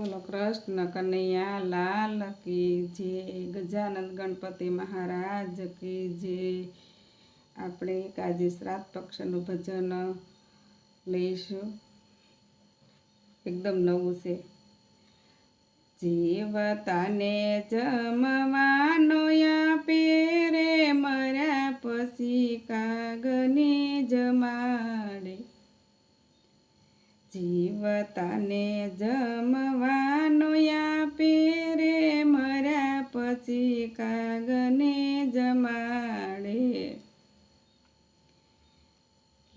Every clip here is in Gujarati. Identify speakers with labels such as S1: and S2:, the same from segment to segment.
S1: બોલો, કૃષ્ણ કનૈયા, લાલ કી જે, ગજાનંદ ગણપતિ મહારાજ કી જે. આપણે એક આજે શ્રાદ્ધ પક્ષનું ભજન લઈશું. એકદમ નવું છે. જીવતાને જમવાનો આપે રે મર્યા પછી કાગને જમાડે. જીવતાને જમવાનો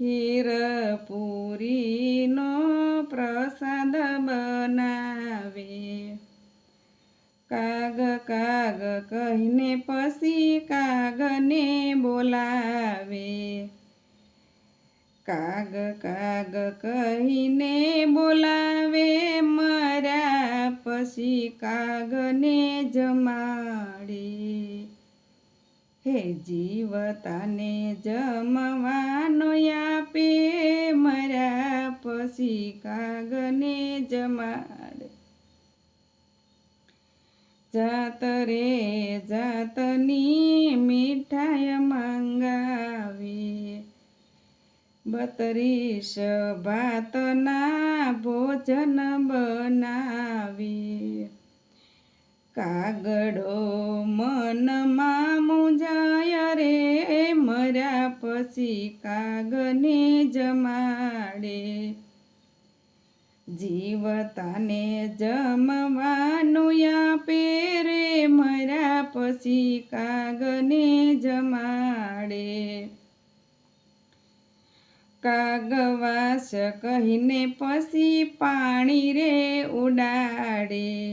S1: ખીર પૂરીનો પ્રસાદ બનાવે. કાગ કાગ કહીને પછી કાગને બોલાવે. કાગ કાગ કહીને બોલાવે, મર્યા પછી કાગને જમાડે. હે જીવતાને જમવાનો આપે, મરા પછી કાગને જમાડે. જાત રે જાતની મીઠાઈ મંગાવી. બત્રીસ ભાતના ભોજન બનાવે. કાગડો મનમાં મુંજાય રે, મર્યા પછી કાગને જમાડે. જીવતાને જમવાનું આપે રે, મર્યા પછી કાગને જમાડે. કાગવાસ કહીને પછી પાણી રે ઉડાડે.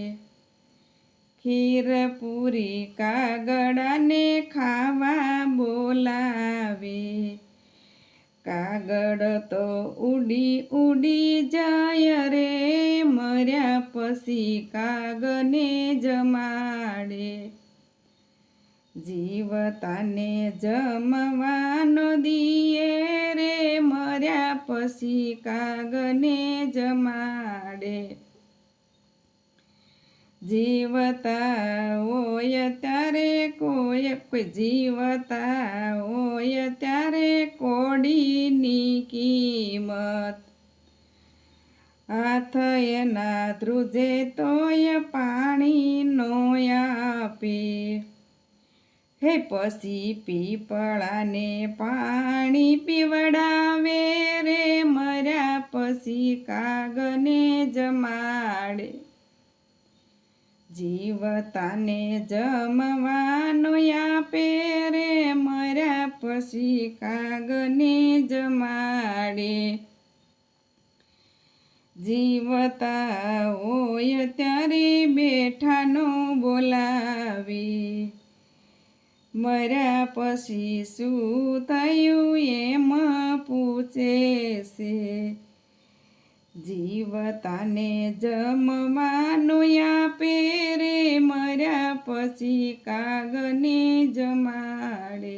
S1: ખીર પૂરી કાગડાને ખાવા બોલાવે. કાગડ તો ઉડી ઉડી જાય રે, મર્યા પછી કાગને જમાડે. જીવતાને જમવાનો દિયે રે, મર્યા પછી કાગને જમાડે. જીવતા હોય ત્યારે કોઈ કોઈ જીવતા હોય ત્યારે કોડીની કિંમત. હાથ એના ધ્રુજે તોય પાણી નો આપે. હે પછી પીપળાને પાણી પીવડાવે રે, મર્યા પછી કાગને જમાડે જીવતાને જમવાનો આપે રે મર્યા પછી કાગને જમાડે. જીવતા હોય ત્યારે બેઠાનો બોલાવે. મર્યા પછી શું થયું એમ પૂછે છે. જીવતાને જમવાનું આપે રે મર્યા પછી કાગને જમાડે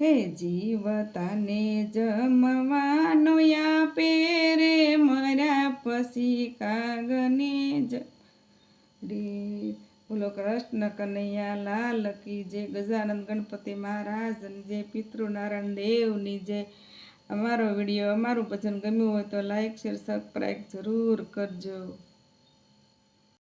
S1: હે જીવતાને જમવાનું આપે રે મર્યા પછી કાગને જ રે બોલો કૃષ્ણ કનૈયા લાલ કી જય ગજાનંદ ગણપતિ મહારાજ જય પિતૃનારાયણ દેવની જય અમારો વીડિયો અમારું પસંદ ગમ્યું હોય તો લાઈક શેર સબસ્ક્રાઈબ જરૂર કરજો.